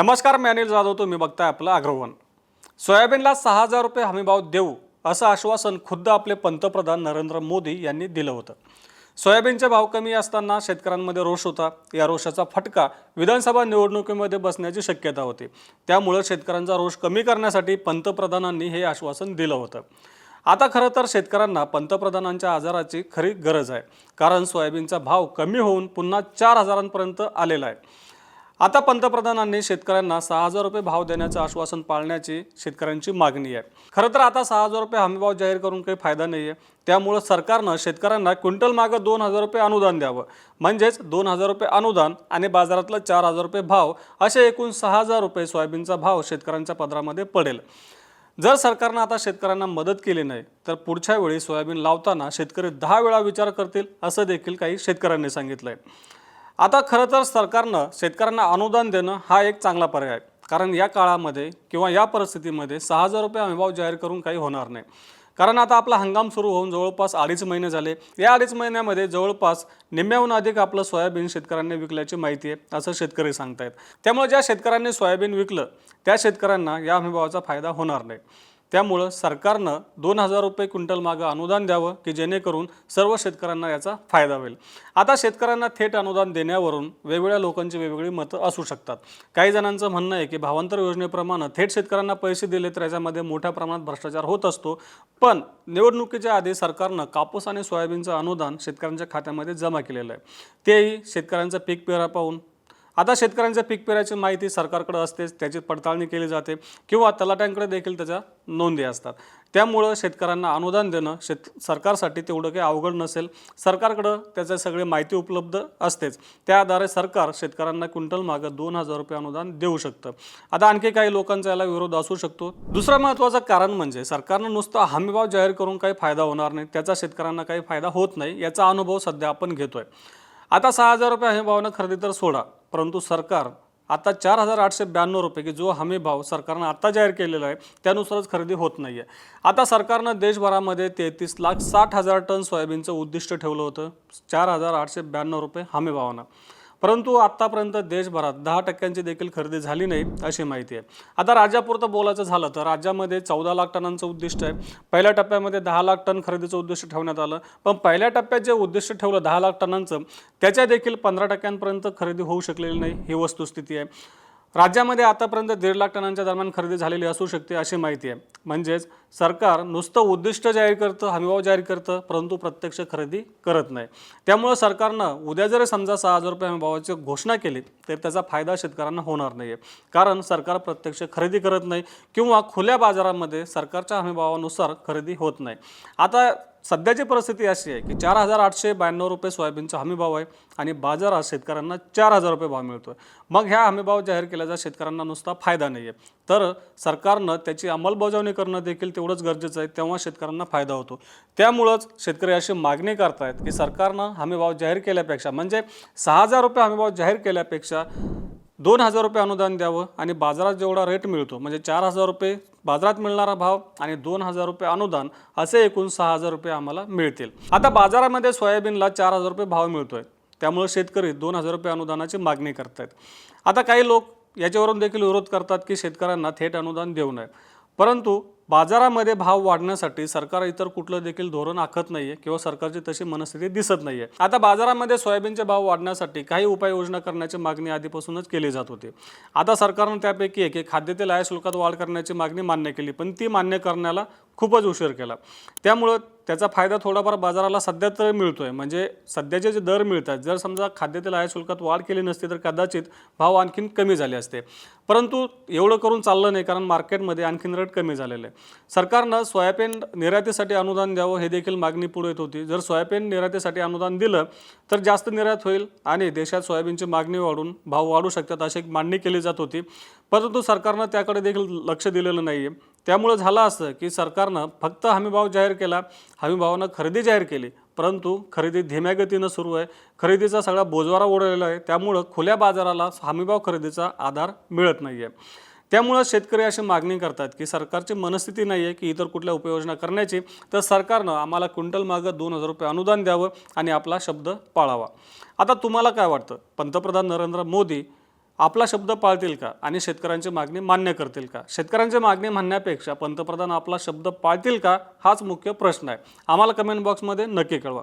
नमस्कार मी अनिल जाधव. तुम्ही बघताय आपलं अग्रवन. सोयाबीनला सहा हजार रुपये हमीभाव देऊ असं आश्वासन खुद्द आपले पंतप्रधान नरेंद्र मोदी यांनी दिलं होतं. सोयाबीनचे भाव कमी असताना शेतकऱ्यांमध्ये रोष होता. या रोषाचा फटका विधानसभा निवडणुकीमध्ये बसण्याची शक्यता होती. त्यामुळं शेतकऱ्यांचा रोष कमी करण्यासाठी पंतप्रधानांनी हे आश्वासन दिलं होतं. आता खरं तर शेतकऱ्यांना पंतप्रधानांच्या आजाराची खरी गरज आहे. कारण सोयाबीनचा भाव कमी होऊन पुन्हा चार हजारांपर्यंत आलेला आहे. आता पंतप्रधानांनी शेतकऱ्यांना सहा हजार रुपये भाव देण्याचं आश्वासन पाळण्याची शेतकऱ्यांची मागणी आहे. खरं तर आता सहा हजार रुपये हमीभाव जाहीर करून काही फायदा नाही आहे त्यामुळं सरकारनं शेतकऱ्यांना क्विंटल मागं दोन हजार रुपये अनुदान द्यावं. म्हणजेच दोन हजार रुपये अनुदान आणि बाजारातलं चार हजार रुपये भाव असे एकूण सहा हजार रुपये सोयाबीनचा भाव शेतकऱ्यांच्या पदरामध्ये पडेल. जर सरकारनं आता शेतकऱ्यांना मदत केली नाही तर पुढच्या वेळी सोयाबीन लावताना शेतकरी दहा वेळा विचार करतील असं देखील काही शेतकऱ्यांनी सांगितलं आहे आता खरं तर सरकारनं शेतकऱ्यांना अनुदान देणं हा एक चांगला पर्याय आहे. कारण या काळामध्ये किंवा या परिस्थितीमध्ये सहा हजार रुपये हमीभाव जाहीर करून काही होणार नाही. कारण आता आपला हंगाम सुरू होऊन जवळपास अडीच महिने झाले. या अडीच महिन्यामध्ये जवळपास निम्म्याहून अधिक आपलं सोयाबीन शेतकऱ्यांनी विकल्याची माहिती आहे असं शेतकरी सांगतायत. त्यामुळे ज्या शेतकऱ्यांनी सोयाबीन विकलं त्या शेतकऱ्यांना या हमीभावाचा फायदा होणार नाही. त्यामुळं सरकारनं दोन हजार रुपये क्विंटल मागं अनुदान द्यावं की जेणेकरून सर्व शेतकऱ्यांना याचा फायदा होईल. आता शेतकऱ्यांना थेट अनुदान देण्यावरून वेगवेगळ्या लोकांची वेगवेगळी मतं असू शकतात. काही जणांचं म्हणणं आहे की भावांतर योजनेप्रमाणे थेट शेतकऱ्यांना पैसे दिले तर याच्यामध्ये मोठ्या प्रमाणात भ्रष्टाचार होत असतो. पण निवडणुकीच्या आधी सरकारनं कापूस आणि सोयाबीनचं अनुदान शेतकऱ्यांच्या खात्यामध्ये जमा केलेलं आहे. तेही शेतकऱ्यांचं पीक पेरा पाहून आता शेतकऱ्यांच्या पीक पेराची माहिती सरकारकडे असतेच त्याची पडताळणी केली जाते किंवा तलाट्यांकडे देखील त्याच्या नोंदी असतात. त्यामुळं शेतकऱ्यांना अनुदान देणं शेत सरकारसाठी तेवढं काही अवघड नसेल. सरकारकडं त्याचे सगळे माहिती उपलब्ध असतेच. त्या आधारे सरकार शेतकऱ्यांना क्विंटल मागं दोन हजार रुपये अनुदान देऊ शकतं. आता आणखी काही लोकांचा याला विरोध असू शकतो. दुसरं महत्त्वाचं कारण म्हणजे सरकारनं नुसतं हमीभाव जाहीर करून काही फायदा होणार नाही. त्याचा शेतकऱ्यांना काही फायदा होत नाही याचा अनुभव सध्या आपण घेतोय. आता सहा हजार रुपये हमीभावानं खरेदी तर सोडा. परंतु सरकार आता चार हजार आठशे ब्याण्णव रुपये की जो हमी भाव सरकारनं आत्ता जाहीर केलेला आहे त्यानुसारच खरेदी होत नाही आहे आता सरकारनं देशभरामध्ये तेहतीस लाख साठ हजार टन सोयाबीनचं उद्दिष्ट ठेवलं होतं. चार हजार आठशे ब्याण्णव रुपये हमी भावानं. परंतु आत्तापर्यंत देशभरात दहा टक्क्यांची देखील खरेदी झाली नाही अशी माहिती आहे. आता राज्यापुरतं बोलायचं झालं तर राज्यामध्ये चौदा लाख टनांचं उद्दिष्ट आहे. पहिल्या टप्प्यामध्ये दहा लाख टन खरेदीचं उद्दिष्ट ठेवण्यात आलं. पण पहिल्या टप्प्यात जे उद्दिष्ट ठेवलं दहा लाख टनांचं त्याच्या देखील पंधरा टक्क्यांपर्यंत खरेदी होऊ शकलेली नाही ही वस्तुस्थिती आहे. राज्यामध्ये आतापर्यंत दीड लाख टनांच्या दरम्यान खरेदी झालेली असू शकते अशी माहिती आहे. म्हणजेच सरकार नुसतं उद्दिष्ट जाहीर करतं हमीभाव जाहीर करतं परंतु प्रत्यक्ष खरेदी करत नाही. त्यामुळं सरकारनं उद्या जरी समजा सहा हजार रुपये हमीभावाची घोषणा केली तर त्याचा फायदा शेतकऱ्यांना होणार नाही आहे कारण सरकार प्रत्यक्ष खरेदी करत नाही किंवा खुल्या बाजारामध्ये सरकारच्या हमीभावानुसार खरेदी होत नाही. आता सध्याची परिस्थिती अशी आहे की चार हजार आठशे ब्याण्णव रुपये सोयाबीनचा हमी भाव आहे आणि बाजारात शेतकऱ्यांना चार हजार रुपये भाव मिळतो आहे मग ह्या हमीभाव जाहीर केल्याचा शेतकऱ्यांना नुसता फायदा नाही आहे तर सरकारनं त्याची अंमलबजावणी करणं देखील तेवढंच गरजेचं आहे तेव्हा शेतकऱ्यांना फायदा होतो. त्यामुळंच शेतकरी अशी मागणी करतायत की सरकारनं हमीभाव जाहीर केल्यापेक्षा म्हणजे सहा हजार रुपये हमीभाव जाहीर केल्यापेक्षा दोन हजार रुपये अनुदान द्यावं आणि बाजारात जेवढा रेट मिळतो म्हणजे चार हजार रुपये बाजारात मिळणारा भाव आणि दोन हजार रुपये अनुदान असे एकूण सहा हजार रुपये आम्हाला मिळतील. आता बाजारामध्ये सोयाबीनला चार हजार रुपये भाव मिळतोय. त्यामुळे शेतकरी दोन हजार रुपये अनुदानाची मागणी करतायत. आता काही लोक याच्यावरून देखील विरोध करतात की शेतकऱ्यांना थेट अनुदान देऊ नये. परंतु बाजारामध्ये भाव वाढण्यासाठी सरकार इतर कुठलं देखील धोरण आखत नाहीये किंवा सरकारची तशी मनस्थिती दिसत नाहीये. आता बाजारामध्ये सोयाबीनचे भाव वाढण्यासाठी काही उपाययोजना करण्याची मागणी आधीपासूनच केली जात होती. आता सरकारनं त्यापैकी एक एक खाद्यतेल आयात शुल्कात वाढ करण्याची मागणी मान्य केली पण ती मान्य करण्याला खूपच उशीर केला. त्यामुळं त्याचा फायदा थोडाफार बाजाराला सध्या तर मिळतो आहे म्हणजे सध्याचे जे दर मिळतात जर समजा खाद्यतेल आयात शुल्कात वाढ केली नसती तर कदाचित भाव आणखीन कमी झाले असते. परंतु एवढं करून चाललं नाही कारण मार्केटमध्ये आणखीन रेट कमी झालेलं आहे. सरकारनं सोयाबीन निर्यातीसाठी अनुदान द्यावं हे देखील मागणी पुढे येत होती. जर सोयाबीन निर्यातीसाठी अनुदान दिलं तर जास्त निर्यात होईल आणि देशात सोयाबीनची मागणी वाढून भाव वाढू शकतात अशी एक मांडणी केली जात होती. परंतु सरकारनं त्याकडे देखील लक्ष दिलेलं नाही आहे त्यामुळं झालं असं की सरकारनं फक्त हमीभाव जाहीर केला हमीभावानं खरेदी जाहीर केली. परंतु खरेदी धीम्या गतीनं सुरू आहे. खरेदीचा सगळा बोजवारा ओढलेला आहे. त्यामुळं खुल्या बाजाराला हमीभाव खरेदीचा आधार मिळत नाही आहे त्यामुळं शेतकरी अशी मागणी करतात की सरकारची मनस्थिती नाही आहे की इतर कुठल्या उपाययोजना करण्याची तर सरकारनं आम्हाला क्विंटल मागं दोन हजार रुपये अनुदान द्यावं आणि आपला शब्द पाळावा. आता तुम्हाला काय वाटतं? पंतप्रधान नरेंद्र मोदी आपला शब्द पाळतील का आणि शेतकऱ्यांची मागणी मान्य करतील का? शेतकऱ्यांची मागणी म्हणण्यापेक्षा पंतप्रधान आपला शब्द पाळतील का? हाच मुख्य प्रश्न आहे. आम्हाला कमेंट बॉक्समध्ये नक्की कळवा.